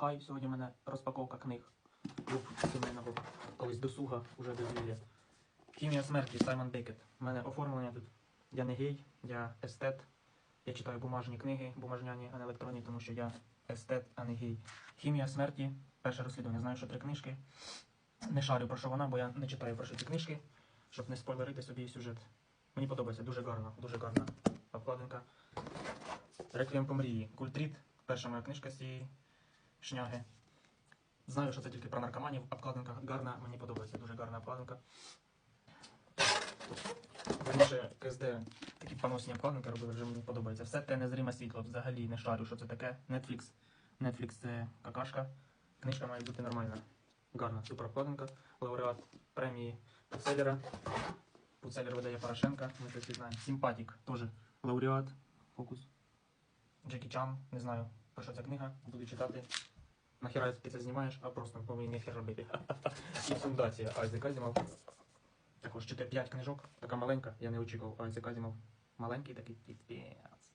хай. Сьогодні в мене розпаковка книг. Клуб сімейного колись досуга уже дозвілля. Хімія смерті Саймон Бекет. У мене оформлення тут. Я не гей, я естет. Я читаю бумажні книги, бумажняні, а не електронні, тому що я естет, а не гей. Хімія смерті, перше розслідування. Знаю, що три книжки. Не шарю про що вона, бо я не читаю про що ці книжки, щоб не спойлерити собі сюжет. Мені подобається, дуже гарна, дуже гарна обкладинка. Реквієм по мрії. Культріт. Перша моя книжка з цієї шняги. Знаю, що це тільки про наркоманів. Обкладинка гарна, мені подобається, дуже гарна обкладинка. Раніше КСД такі поносні обкладинки робили, вже мені подобається. Все те незриме світло. Взагалі не шарю, що це таке. Netflix. Netflix це какашка. Книжка має бути нормальна. Гарна, супер обкладинка. Лауреат премії Пуцеллера. Пуцеллер видає Порошенка, ми це всі знаємо. Симпатік, теж лауреат. Фокус. Джекі Чан, не знаю, про що ця книга. Буду читати. Нахера ти це знімаєш, а просто по мені нехер робити. І фундація Айзек Азімов. Також 4-5 книжок, така маленька, я не очікував. Айзек Азімов маленький такий піпець.